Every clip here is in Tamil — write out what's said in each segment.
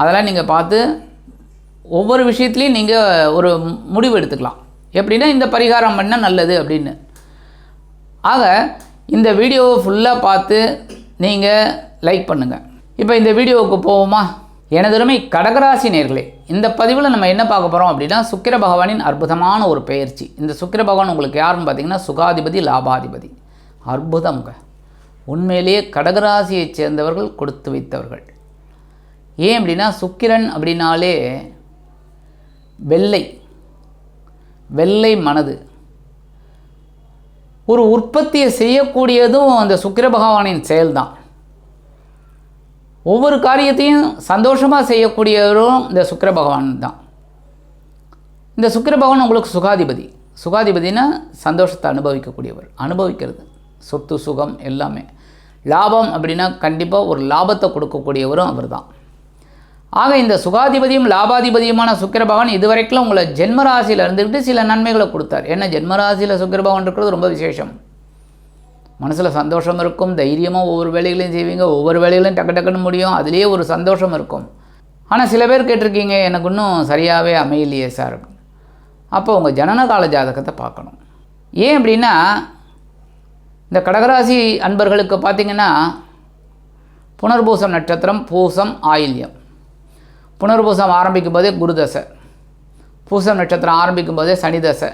அதெல்லாம் நீங்கள் பார்த்து ஒவ்வொரு விஷயத்துலையும் நீங்கள் ஒரு முடிவு எடுத்துக்கலாம். எப்படின்னா இந்த பரிகாரம் பண்ணால் நல்லது அப்படின்னு. ஆக இந்த வீடியோவை ஃபுல்லாக பார்த்து நீங்கள் லைக் பண்ணுங்கள் இப்போ இந்த வீடியோவுக்கு போவோமா? எனதுமே கடகராசி நேர்களே இந்த பதிவில் நம்ம என்ன பார்க்க போகிறோம் அப்படின்னா சுக்கிர பகவானின் அற்புதமான ஒரு பயிற்சி இந்த சுக்கிர பகவான் உங்களுக்கு யாருன்னு பார்த்தீங்கன்னா சுகாதிபதி லாபாதிபதி. அற்புதம்ங்க. உண்மையிலேயே கடகராசியைச் சேர்ந்தவர்கள் கொடுத்து வைத்தவர்கள். ஏன் அப்படின்னா சுக்கிரன் அப்படின்னாலே வெள்ளை வெள்ளை மனது. ஒரு உற்பத்தியை செய்யக்கூடியதும் அந்த சுக்கிர பகவானின் செயல்தான். ஒவ்வொரு காரியத்தையும் சந்தோஷமாக செய்யக்கூடியவரும் இந்த சுக்கிர பகவான் தான். இந்த சுக்கிர பகவான் உங்களுக்கு சுகாதிபதி. சுகாதிபதினா சந்தோஷத்தை அனுபவிக்கக்கூடியவர். அனுபவிக்கிறது. சொத்து சுகம் எல்லாமே. லாபம் அப்படின்னா கண்டிப்பாக ஒரு லாபத்தை கொடுக்கக்கூடியவரும் அவர் தான் ஆக இந்த சுகாதிபதியும் லாபாதிபதியுமான சுக்கிர பகவான் இதுவரைக்கும் உங்களை ஜென்மராசியில் இருந்துக்கிட்டு சில நன்மைகளை கொடுத்தார். ஏன்னா ஜென்மராசியில் சுக்கிர பகவான் இருக்கிறது ரொம்ப விசேஷம். மனசில் சந்தோஷம் இருக்கும் தைரியமாக ஒவ்வொரு வேலைகளையும் செய்வீங்க ஒவ்வொரு வேலைகளையும் டக்கு டக்குன்னு முடியும் அதுலேயே ஒரு சந்தோஷம் இருக்கும். ஆனால் சில பேர் கேட்டிருக்கீங்க எனக்கு இன்னும் சரியாகவே அமையலையே சார். அப்போ உங்கள் ஜனன கால ஜாதகத்தை பார்க்கணும். ஏன் அப்படின்னா இந்த கடகராசி அன்பர்களுக்கு பார்த்தீங்கன்னா புனர்பூசம் நட்சத்திரம் பூசம் ஆயில்யம். புனர்பூசம் ஆரம்பிக்கும் போதே குரு தசை பூசம் நட்சத்திரம் ஆரம்பிக்கும் போதே சனி தசை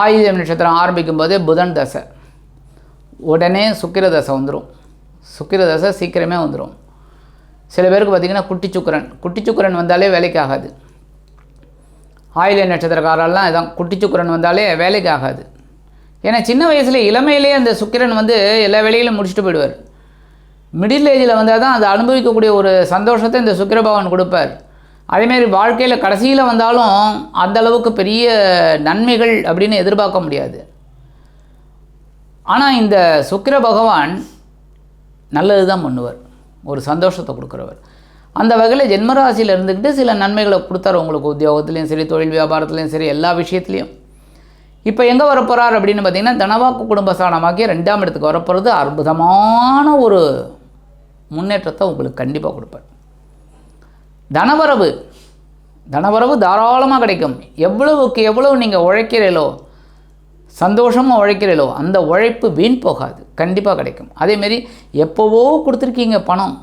ஆயுதம் நட்சத்திரம் ஆரம்பிக்கும் போதே புதன் தசை. உடனே சுக்கிர தசை வந்துடும் சுக்கிர தசை சீக்கிரமே வந்துடும் சில பேருக்கு பார்த்திங்கன்னா குட்டி சுக்கிரன். குட்டி சுக்கிரன் வந்தாலே வேலைக்கு ஆகாது ஆயில நட்சத்திரக்காரெல்லாம் இதான் குட்டி சுக்கிரன் வந்தாலே வேலைக்கு ஆகாது ஏன்னா சின்ன வயசுல இளமையிலேயே அந்த சுக்கிரன் வந்து எல்லா வேலையிலும் முடிச்சுட்டு போயிடுவார். மிடில் ஏஜில் வந்தால் தான் அதை அனுபவிக்கக்கூடிய ஒரு சந்தோஷத்தை இந்த சுக்கிரபகவான் கொடுப்பார். அதேமாரி வாழ்க்கையில் கடைசியில் வந்தாலும் அந்த அளவுக்கு பெரிய நன்மைகள் அப்படின்னு எதிர்பார்க்க முடியாது. ஆனால் இந்த சுக்கிர பகவான் நல்லது தான் பண்ணுவார். ஒரு சந்தோஷத்தை கொடுக்குறவர். அந்த வகையில் ஜென்மராசியில் இருந்துக்கிட்டு சில நன்மைகளை கொடுத்தார் உங்களுக்கு உத்தியோகத்துலேயும் சரி தொழில் வியாபாரத்துலேயும் சரி எல்லா விஷயத்துலேயும். இப்போ எங்கே வரப்போகிறார் அப்படின்னு பார்த்தீங்கன்னா தனவாக்கு குடும்பஸ்தானமாக்கிய ரெண்டாம் இடத்துக்கு வரப்போகிறது அற்புதமான ஒரு முன்னேற்றத்தை உங்களுக்கு கண்டிப்பாக கொடுப்பார். தனவரவு. தனவரவு தாராளமாக கிடைக்கும். எவ்வளவுக்கு எவ்வளவு நீங்கள் உழைக்கிறீங்களோ சந்தோஷமாக உழைக்கிறீங்களோ அந்த உழைப்பு வீண் போகாது. கண்டிப்பாக கிடைக்கும். அதேமாரி எப்போவோ கொடுத்துருக்கீங்க பணம்.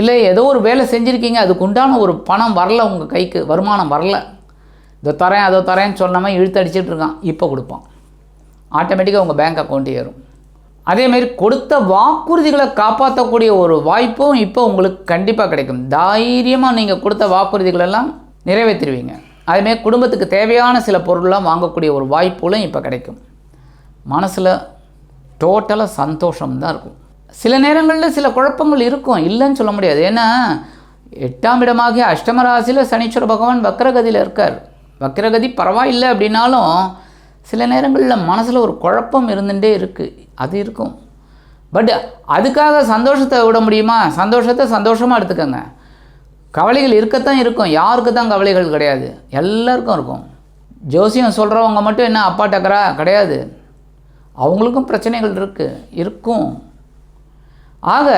இல்லை ஏதோ ஒரு வேலை செஞ்சுருக்கீங்க அதுக்கு உண்டான ஒரு பணம் வரல உங்கள் கைக்கு வருமானம் வரல. இதை தரேன் அதை தரேன்னு சொன்னாமல் இழுத்து அடிச்சிட்ருக்கான் இப்போ கொடுப்பான். ஆட்டோமேட்டிக்காக உங்கள் பேங்க் அக்கௌண்ட்டு ஏறும். அதேமாரி கொடுத்த வாக்குறுதிகளை காப்பாற்றக்கூடிய ஒரு வாய்ப்பும் இப்போ உங்களுக்கு கண்டிப்பாக கிடைக்கும். தைரியமாக நீங்கள் கொடுத்த வாக்குறுதிகளெல்லாம் நிறைவேற்றிடுவீங்க அதேமாரி குடும்பத்துக்கு தேவையான சில பொருள்லாம் வாங்கக்கூடிய ஒரு வாய்ப்புகளும் இப்போ கிடைக்கும். மனசில் டோட்டலாக சந்தோஷம்தான் இருக்கும். சில நேரங்களில் சில குழப்பங்கள் இருக்கும். இல்லைன்னு சொல்ல முடியாது. ஏன்னா எட்டாம் இடமாகிய அஷ்டம ராசியில் சனீஸ்வர பகவான் வக்ரகதியில் இருக்கார். வக்ரகதி பரவாயில்லை அப்படின்னாலும் சில நேரங்களில் மனசில் ஒரு குழப்பம் இருந்துகிட்டே இருக்குது அது இருக்கும். பட் அதுக்காக சந்தோஷத்தை விட முடியுமா? சந்தோஷத்தை சந்தோஷமாக எடுத்துக்கோங்க. கவலைகள் இருக்கத்தான் இருக்கும். யாருக்கு தான் கவலைகள் கிடையாது. எல்லாருக்கும் இருக்கும். ஜோசியம் சொல்கிறவங்க மட்டும் என்ன அப்பா டக்கரா? கிடையாது. அவங்களுக்கும் பிரச்சனைகள் இருக்குது இருக்கும். ஆக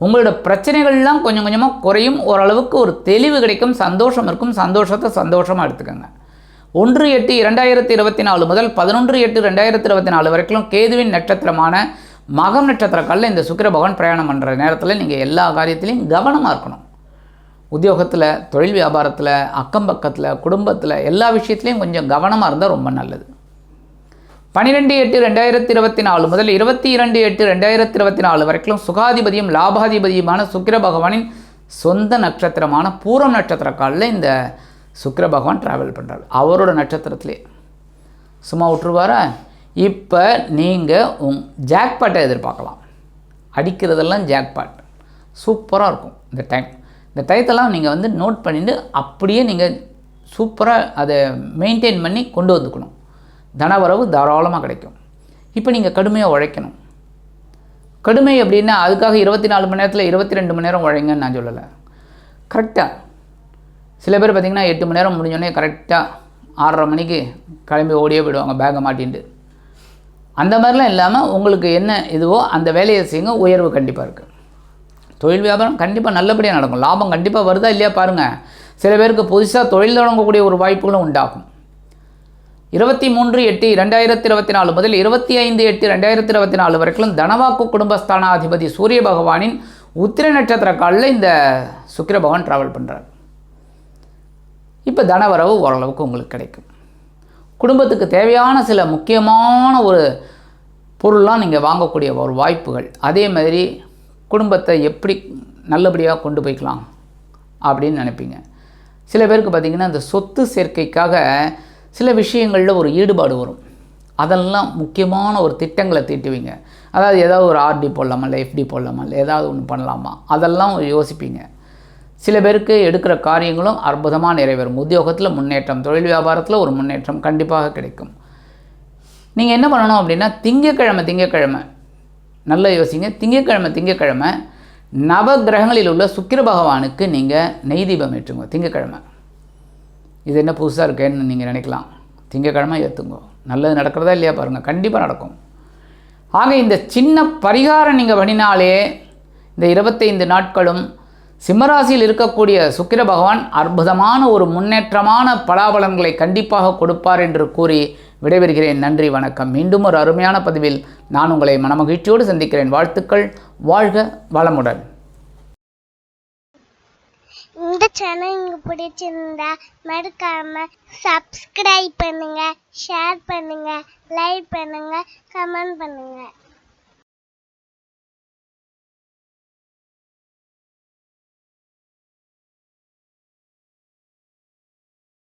உங்களோட பிரச்சனைகள்லாம் கொஞ்சம் கொஞ்சமாக குறையும். ஓரளவுக்கு ஒரு தெளிவு கிடைக்கும். சந்தோஷம் இருக்கும். சந்தோஷத்தை சந்தோஷமாக எடுத்துக்கோங்க. ஒன்று எட்டு இரண்டாயிரத்தி இருபத்தி நாலு முதல் பதினொன்று எட்டு ரெண்டாயிரத்தி இருபத்தி நாலு வரைக்கும் கேதுவின் நட்சத்திரமான மகம் நட்சத்திரக்காலில் இந்த சுக்கிர பகவான் பிரயாணம் பண்ணுற நேரத்தில் நீங்கள் எல்லா காரியத்திலையும் கவனமாக இருக்கணும். உத்தியோகத்தில் தொழில் வியாபாரத்தில் அக்கம் பக்கத்தில் குடும்பத்தில் எல்லா விஷயத்துலையும் கொஞ்சம் கவனமாக இருந்தால் ரொம்ப நல்லது. பன்னிரெண்டு எட்டு ரெண்டாயிரத்தி இருபத்தி நாலு முதல் இருபத்தி இரண்டு எட்டு ரெண்டாயிரத்தி இருபத்தி நாலு வரைக்கும் சுகாதிபதியும் லாபாதிபதியுமான சுக்கிர பகவானின் சொந்த நட்சத்திரமான பூரம் நட்சத்திர காலில் இந்த சுக்கர பகவான் ட்ராவல் பண்ணுறாரு அவரோட நட்சத்திரத்திலே. சும்மா விட்டுருவாரா? இப்போ நீங்கள் உங் ஜாக்பாட்டை எதிர்பார்க்கலாம். அடிக்கிறதெல்லாம் ஜாக்பாட் சூப்பராக இருக்கும் இந்த டைம் இந்த டயத்தெல்லாம் நீங்கள் வந்து நோட் பண்ணிவிட்டு அப்படியே நீங்கள் சூப்பராக அதை மெயின்டைன் பண்ணி கொண்டு வந்துக்கணும். தனவரவு தாராளமாக கிடைக்கும். இப்போ நீங்கள் கடுமையாக உழைக்கணும். கடுமை அப்படின்னா அதுக்காக இருபத்தி நாலு மணி நேரத்தில் இருபத்தி ரெண்டு மணி நேரம் உழைங்கன்னு நான் சொல்லலை. கரெக்டாக சில பேர் பார்த்திங்கன்னா எட்டு மணி நேரம் முடிஞ்சோடனே கரெக்டாக ஆறரை மணிக்கு கிளம்பி ஓடியே போயிடுவாங்க பேக்கை மாட்டின்ட்டு அந்த மாதிரிலாம் இல்லாமல் உங்களுக்கு என்ன இதுவோ அந்த வேலையை செய்யுங்க உயர்வு கண்டிப்பாக இருக்குது தொழில் வியாபாரம் கண்டிப்பாக நல்லபடியாக நடக்கும். லாபம் கண்டிப்பாக வருதா இல்லையா பாருங்கள் சில பேருக்கு புதுசாக தொழில் தொடங்கக்கூடிய ஒரு வாய்ப்புகளும் உண்டாகும். இருபத்தி மூன்று எட்டு ரெண்டாயிரத்தி இருபத்தி நாலு முதல் இருபத்தி ஐந்து எட்டு ரெண்டாயிரத்தி இருபத்தி நாலு வரைக்கும் தனவாக்கு குடும்பஸ்தானாதிபதி சூரிய பகவானின் உத்திர நட்சத்திர காலில் இந்த சுக்கிர பகவான் ட்ராவல் பண்ணுறார் இப்போ தனவரவு ஓரளவுக்கு உங்களுக்கு கிடைக்கும். குடும்பத்துக்கு தேவையான சில முக்கியமான ஒரு பொருள்லாம் நீங்கள் வாங்கக்கூடிய ஒரு வாய்ப்புகள். அதே மாதிரி குடும்பத்தை எப்படி நல்லபடியாக கொண்டு போய்க்கலாம் அப்படின்னு நினைப்பீங்க. சில பேருக்கு பார்த்திங்கன்னா இந்த சொத்து சேர்க்கைக்காக சில விஷயங்களில் ஒரு ஈடுபாடு வரும். அதெல்லாம் முக்கியமான ஒரு திட்டங்களை தீட்டுவீங்க. அதாவது ஏதாவது ஒரு ஆர்டி போடலாமா இல்லை எஃப்டி போடலாமா இல்லை ஏதாவது ஒன்று பண்ணலாமா அதெல்லாம் யோசிப்பீங்க. சில பேருக்கு எடுக்கிற காரியங்களும் அற்புதமாக நிறைவேறும். உத்தியோகத்தில் முன்னேற்றம் தொழில் வியாபாரத்தில் ஒரு முன்னேற்றம் கண்டிப்பாக கிடைக்கும். நீங்கள் என்ன பண்ணணும் அப்படின்னா திங்கக்கிழமை திங்கக்கிழமை நல்லா யோசிங்க. திங்கக்கிழமை திங்கக்கிழமை நவ கிரகங்களில் உள்ள சுக்கிர பகவானுக்கு நீங்கள் நெய் தீபம் ஏற்றுங்க. திங்கக்கிழமை. இது என்ன புதுசாக இருக்கேன்னு நீங்கள் நினைக்கலாம். திங்கக்கிழமை ஏற்றுங்க. நல்லது நடக்கிறதா இல்லையா பாருங்கள் கண்டிப்பாக நடக்கும். ஆக இந்த சின்ன பரிகாரம் நீங்கள் பண்ணினாலே இந்த இருபத்தைந்து நாட்களும் சிம்மராசியில் இருக்கக்கூடிய சுக்கிர பகவான் அற்புதமான ஒரு முன்னேற்றமான பலாபலன்களை கண்டிப்பாக கொடுப்பார் என்று கூறி விடைபெறுகிறேன். நன்றி வணக்கம். மீண்டும் ஒரு அருமையான பதிவில் நான் உங்களை மனமகிழ்ச்சியோடு சந்திக்கிறேன். வாழ்த்துக்கள். வாழ்க வளமுடன். இந்த சேனல் உங்களுக்கு பிடிச்சிருந்தா மறக்காம சப்ஸ்கிரைப் பண்ணுங்க ஷேர் பண்ணுங்க லைக் பண்ணுங்க கமெண்ட் பண்ணுங்க.